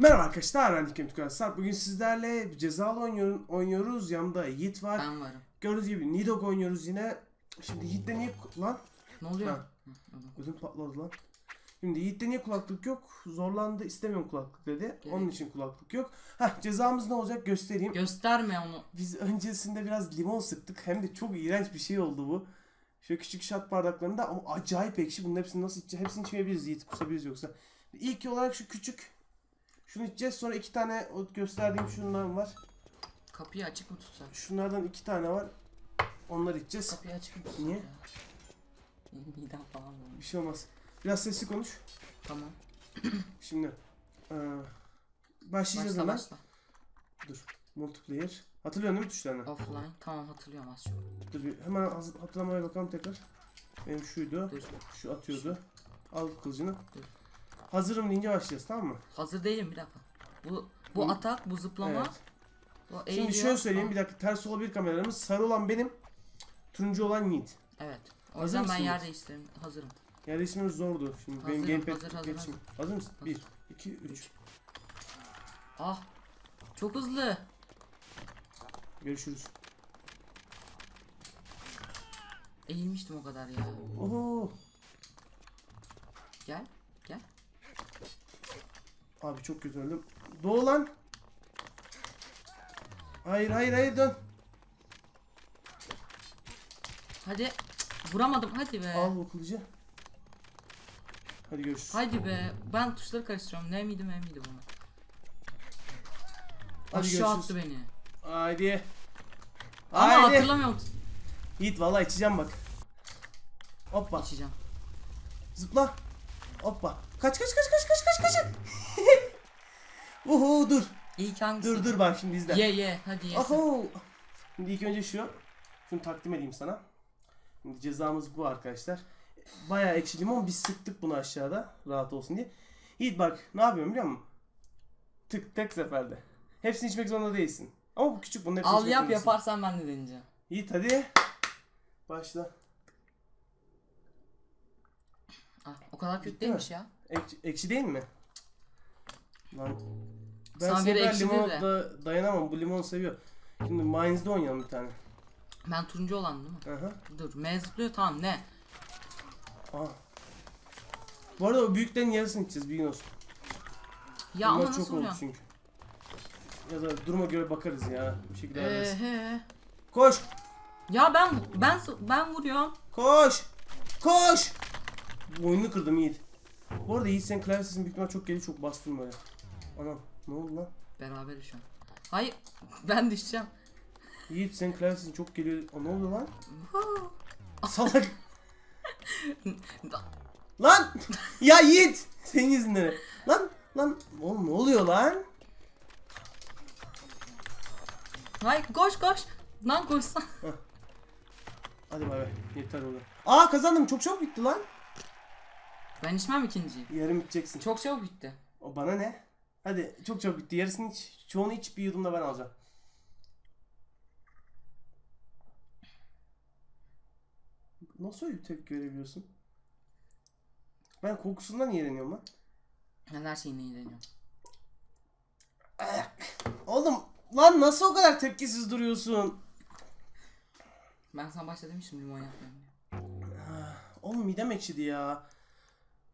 Merhaba arkadaşlar ben Dikem Tukar Bugün sizlerle cezalı oynuyor, oynuyoruz. Yanımda Yiğit var. Ben varım. Gördüğünüz gibi Nidog oynuyoruz yine. Şimdi Yiğit'te niye... Lan Ne oluyor? Ha. Ödüm patladı lan. Şimdi Yiğit'te niye kulaklık yok? Zorlandı istemiyorum kulaklık dedi. Onun için kulaklık yok. Hah cezamız ne olacak göstereyim. Gösterme onu. Biz öncesinde biraz limon sıktık. Hem de çok iğrenç bir şey oldu bu. Şöyle küçük şat bardaklarında ama acayip ekşi. Bunun hepsini nasıl içeceğiz? Hepsini içmeyebiliriz Yiğit. Kusabiliriz yoksa. İlk olarak şu küçük. Şunu içeceğiz. Sonra iki tane o gösterdiğim şundan var. Kapıyı açık mı tutsak? Şunlardan iki tane var. Onları içeceğiz. Kapıyı açık mı tutsak Niye? ya? Midem falan olmuş. Bir şey olmaz. Biraz sesli konuş. Tamam. Şimdi. Ee, başlayacağız Başla hemen. başla. Dur. Multiplayer. Hatırlıyorsun değil mi tuşlarını? Offline. Tamam hatırlıyorum az çok. Dur bir hemen haz- hatırlamaya bakalım tekrar. Benim şuydu. Dur. Şu atıyordu. Al kılıcını. Dur. Hazırım deyince başlayacağız tamam mı? Hazır değilim bir dakika. Bu bu Hı. atak, bu zıplama. Evet. Bu Şimdi şöyle söyleyeyim bir dakika ters olabilir kameralarımız. Sarı olan benim. Turuncu olan Yiğit. Evet. O Hazır yüzden ben yer değiştiririm. Hazırım. Yer ismimiz zordu. Şimdi benim Hazırım, gamepad hazır, hazır. Hazır mısın? Hazır. 1, 2, 3. Ah. Çok hızlı. Görüşürüz. Eğilmiştim o kadar ya. Oho. Gel. Gel. Abi çok kötü öldüm. Doğu lan. Hayır hayır hayır dön. Hadi. Vuramadım hadi be. Al bu kılıcı. Hadi görüşürüz. Hadi be. Ben tuşları karıştırıyorum. Ne miydi ne miydi bunu? Hadi Aşağı görüşürüz. attı beni. Haydi. Ama Haydi. hatırlamıyorum. Yiğit vallahi içeceğim bak. Hoppa. İçeceğim. Zıpla. Hoppa. Kaç kaç kaç kaç kaç kaç kaç. Uhu dur. İlk hangisi? Dur dur bak şimdi izle. Ye ye hadi yesin. Aho. Şimdi ilk önce şu. Şunu takdim edeyim sana. Şimdi cezamız bu arkadaşlar. Bayağı ekşi limon. Biz sıktık bunu aşağıda. Rahat olsun diye. Yiğit bak ne yapıyorum biliyor musun? Tık tek seferde. Hepsini içmek zorunda değilsin. Ama bu küçük bunun hepsini Al içmek yap zorundasın. yaparsan ben de deneyeceğim. Yiğit hadi. Başla. Ah, o kadar kötü Bitti değilmiş ya. Ekşi, ekşi değil mi? Lan. Ben Sana ekşi limon de. da dayanamam. Bu limon seviyor. Şimdi Mines'de oynayalım bir tane. Ben turuncu olan değil mi? Aha. Dur M zıplıyor tamam ne? Aha. Bu arada o büyüklerin yarısını içeceğiz bilgin olsun. Ya Bunlar ama çok nasıl oldu oluyor? çünkü. Ya da duruma göre bakarız ya. Bir şekilde Ee, ayarlarız. he. Koş! Ya ben ben ben vuruyorum. Koş! Koş! Boynunu kırdım Yiğit. Bu arada Yiğit senin klavye sesin büyük ihtimal çok geliyor çok bastın böyle. Anam ne oldu lan? Beraber şu an. Hayır ben düşeceğim. Yiğit senin klavye sesin çok geliyor. Aa, ne oluyor lan? Salak. lan! Ya Yiğit! Senin yüzünden. Lan! Lan! Oğlum ne oluyor lan? Hayır koş koş. Lan koşsan. Hadi bay bay. Yeter oldu. Aa kazandım. Çok çabuk bitti lan. Ben içmem ikinciyi. Yarım biteceksin. Çok çabuk bitti. O bana ne? Hadi çok çabuk bitti. Yarısını iç. Çoğunu iç bir yudum da ben alacağım. Nasıl öyle bir tepki verebiliyorsun? Ben kokusundan iğreniyorum lan. Ben her şeyini iyi deniyorum. Oğlum lan nasıl o kadar tepkisiz duruyorsun? Ben sana başta demiştim limon yapmayayım diye. Oğlum midem ekşidi ya.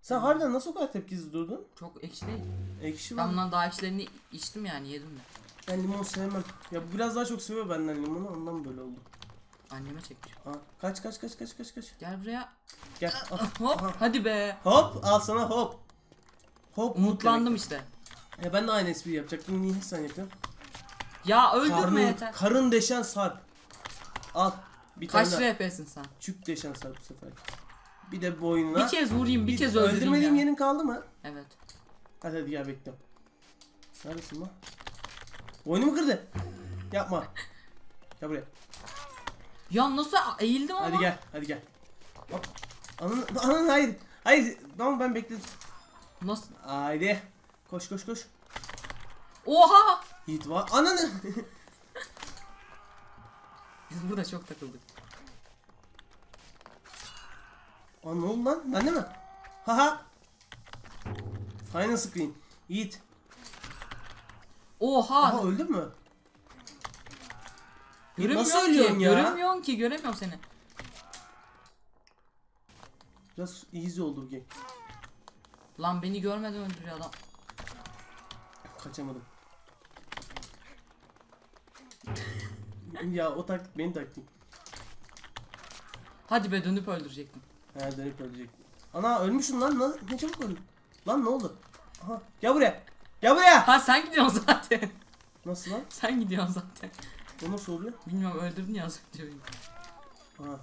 Sen harbiden nasıl o kadar tepkisiz durdun? Çok ekşi değil. Ekşi Ben var. bundan daha ekşilerini içtim yani yedim de. Ben limon sevmem. Ya bu biraz daha çok seviyor benden limonu ondan böyle oldu. Anneme çekmiş. Aa, kaç kaç kaç kaç kaç kaç. Gel buraya. Gel. al. Hop Aha. hadi be. Hop al sana hop. Hop. Umutlandım işte. Ya ben de aynı espri yapacaktım. Niye sen yapıyorsun? Ya öldürme Karnın, yeter. karın deşen sarp. Al. Bir Kaç tane daha. RP'sin sen? Çük deşen sarp bu sefer. Bir de boynuna. Bir kez vurayım, bir, kez öldüreyim Öldürmediğim ya. yerin kaldı mı? Evet. Hadi hadi gel bekliyorum. Neredesin lan? Boynumu kırdı. Yapma. Gel buraya. Ya nasıl eğildim ama. Hadi gel. Hadi gel. Hop. Anın, anın hayır. Hayır. Tamam ben bekledim. Nasıl? Haydi. Koş koş koş. Oha! Yiğit var. Ananı. Biz burada çok takıldık. Aa ne oldu lan? Bende mi? Haha. Final screen. Yiğit. Oha. Aha öldün mü? Nasıl ki. ölüyorsun ya? Görünmüyorsun ki. Göremiyorum seni. Biraz easy oldu bu game. Lan beni görmeden öldürüyor adam. Kaçamadım. ya o taktik benim taktiğim. Hadi be dönüp öldürecektim. He dönüp ölecek. Ana ölmüşsün lan. lan. Ne çabuk öldün. Lan ne oldu? Aha gel buraya. Gel buraya. Ha sen gidiyorsun zaten. Nasıl lan? sen gidiyorsun zaten. O nasıl oluyor? Bilmiyorum öldürdün ya az önce beni. Aha.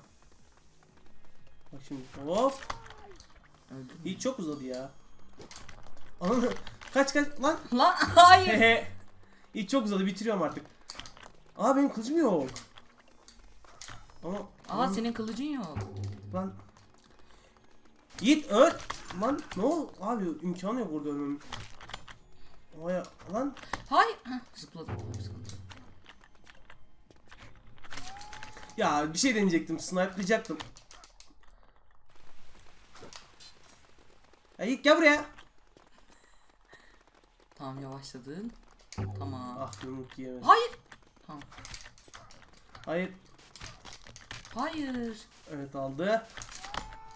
Bak şimdi. Hop. Öldürdün. Hiç çok uzadı ya. Ana kaç kaç lan. Lan hayır. Hiç çok uzadı bitiriyorum artık. Aa benim kılıcım yok. Ama Aa senin kılıcın yok. lan. Yiğit öl. Lan ne ol? Abi imkanı yok orada ölmem. Vay lan. Heh, zıpladım. Ya bir şey deneyecektim. Snipe'layacaktım. Ya Yiğit gel buraya. Tamam yavaşladın. Tamam. Ah yumruk yiyemedim. Hayır. Tamam. Hayır. Hayır. Evet aldı.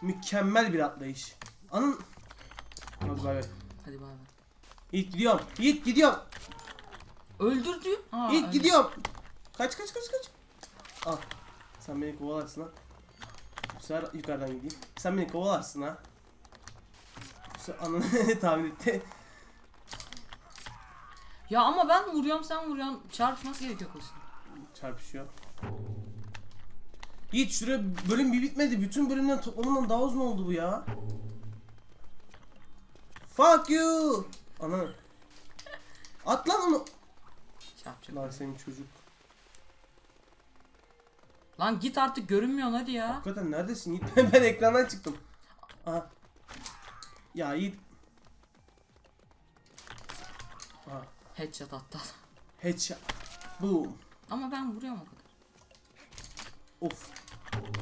Mükemmel bir atlayış. Anın. Hadi bay bay. Hadi bay bay. Yiğit gidiyorum. Yiğit gidiyorum. Öldürdü. Ha, Yiğit gidiyorum. Kaç kaç kaç kaç. Al. Sen beni kovalarsın ha. Bu sefer yukarıdan gideyim. Sen beni kovalarsın ha. Bu sefer ananı tahmin etti. Ya ama ben vuruyorum sen vuruyorsun. Çarpışması gerekiyor kılıçın. Çarpışıyor. Yiğit şuraya bölüm bir bitmedi. Bütün bölümden toplamından daha uzun oldu bu ya. Fuck you. Ana. At lan onu. Çarpacak. Lan senin çocuk. Lan git artık görünmüyorsun hadi ya. Hakikaten neredesin Yiğit? Ben, ben ekrandan çıktım. Aha. Ya Yiğit. Aha. Headshot attı. Headshot. Boom. Ama ben vuruyorum o kadar. Of.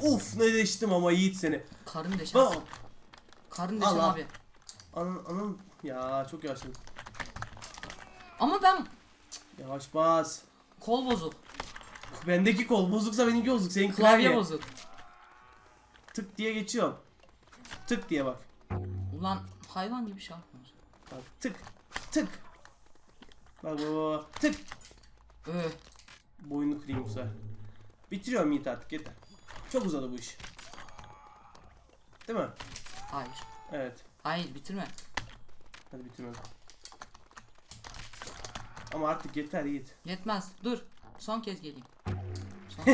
Of ne deştim ama Yiğit seni. Karın deşen. Bam. Karın deşen Allah. abi. Anam anam. Ya çok yavaşladım. Ama ben Yavaş bas. kol bozuk. Bendeki kol bozuksa benimki bozuk. Senin Klavye klavye. bozuk. Tık diye geçiyorum. Tık diye bak. Ulan hayvan gibi çarpmıyor. Bak tık. Tık. Bak bak bak. Tık. Öh. Boynunu kırayım bu sefer. Bitiriyorum Yiğit artık yeter. Çok uzadı bu iş. Değil mi? Hayır. Evet. Hayır bitirme. Hadi bitirmedim. Ama artık yeter Yiğit. Yetmez. Dur. Son kez geleyim. Son.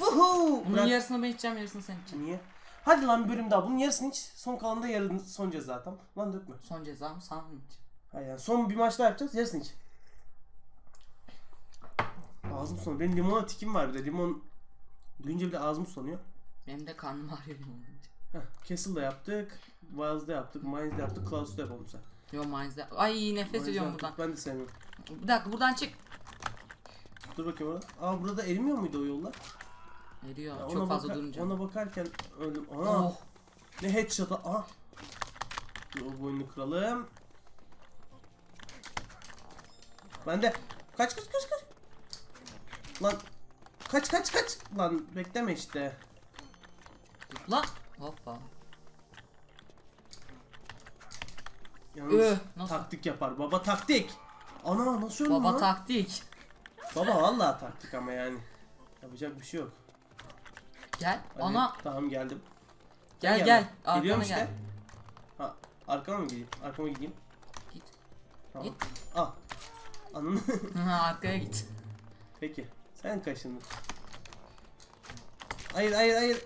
Vuhuu! Bunun Bırak. yarısını ben içeceğim yarısını sen içeceksin. Niye? Hadi lan bir bölüm daha. Bunun yarısını iç. Son kalan da yarın son ceza tamam. Lan dökme. Son cezam sen iç. Hayır yani son bir maç daha yapacağız. Yarısını iç. Ağzım sulanıyor. Benim limona tikim var bir de. Limon duyunca bile ağzım sulanıyor. Benim de karnım ağrıyor limon yiyince. Heh, Castle'da yaptık. Wild'da yaptık. Mines'da yaptık. Cloud'da yapalım sen. Yo Mines'de. Ay nefret Mines'da ediyorum yaptık, buradan. Ben de sevmiyorum. Bir dakika buradan çık. Dur bakayım orada. Aa burada erimiyor muydu o yollar? Eriyor. Ya Çok fazla baka- durunca. Ona bakarken öldüm. Ana Oh. ne headshot'a. Aha. Bir o boynunu kıralım. Ben de kaç kaç kaç kaç. Lan kaç kaç kaç. Lan bekleme işte. Lan. Hoppa. Yalnız Öh, nasıl? taktik yapar. Baba taktik. Ana nasıl öldün Baba lan? taktik. Baba vallahi taktik ama yani. Yapacak bir şey yok. Gel. Hadi, Ana. Tamam geldim. Gel Gel, gel. gel. Geliyorum Arkana işte. gel. Ha, arkama mı gideyim? Arkama gideyim. Git. Tamam. Git. Al. Anın. Ha, arkaya git. Peki. Sen kaşındın. Hayır hayır hayır.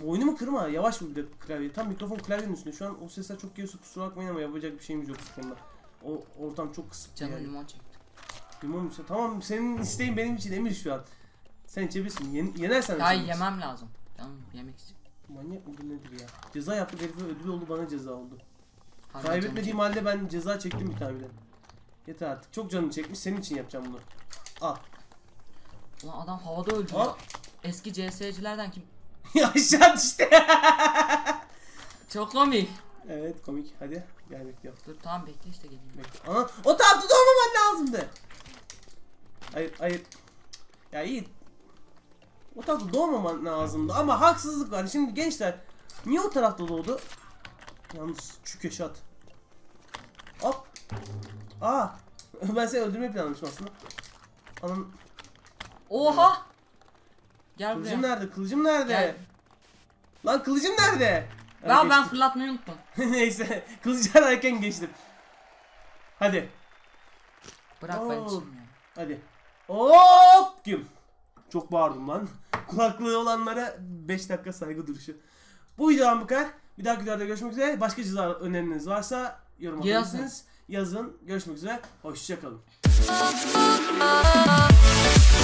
Boynumu kırma. Yavaş vur klavye. Tam mikrofon klavyenin üstünde. Şu an o sesler çok geliyorsa kusura bakmayın ama yapacak bir şeyimiz yok bu konuda. O ortam çok kısıtlı Canım yani. limon çekti. Limon işte. Tamam senin isteğin benim için Emir şu an. Sen içebilirsin. Yen, yenersen içebilirsin. yemem lazım. Canım yemek istiyorum. Manyak mıdır nedir ya? Ceza yaptık herife ödül oldu bana ceza oldu. Harbiden Kaybetmediğim halde ben ceza çektim bir tane bile. Yeter artık. Çok canım çekmiş. Senin için yapacağım bunu. Al. Ulan adam havada öldü ya. Eski CS'cilerden kim? Aşağı düştü. Çok komik. Evet komik. Hadi gel bekliyorum. Dur tamam bekle işte geleyim. Bekle. Ana o tarafta doğmaman lazımdı. Hayır hayır. Ya iyi. O tarafta doğmaman lazımdı ama haksızlık var. Şimdi gençler niye o tarafta doğdu? Yalnız çük yaşat. Hop. Aa. Ben seni öldürmeyi planlamışım aslında. Anam Oha! Gel buraya. kılıcım nerede? Kılıcım nerede? Gel. Lan kılıcım nerede? Ya Hadi ben geçtim. fırlatmayı unuttum. Neyse. Kılıcı ararken geçtim. Hadi. Bırak ben Oo. içeyim ya. Hadi. Hop! Güm. Çok bağırdım lan. Kulaklığı olanlara 5 dakika saygı duruşu. Bu videodan bu kadar. Bir dahaki videoda görüşmek üzere. Başka ceza öneriniz varsa yorum Yazın. atabilirsiniz. Yazın. Görüşmek üzere. Hoşçakalın.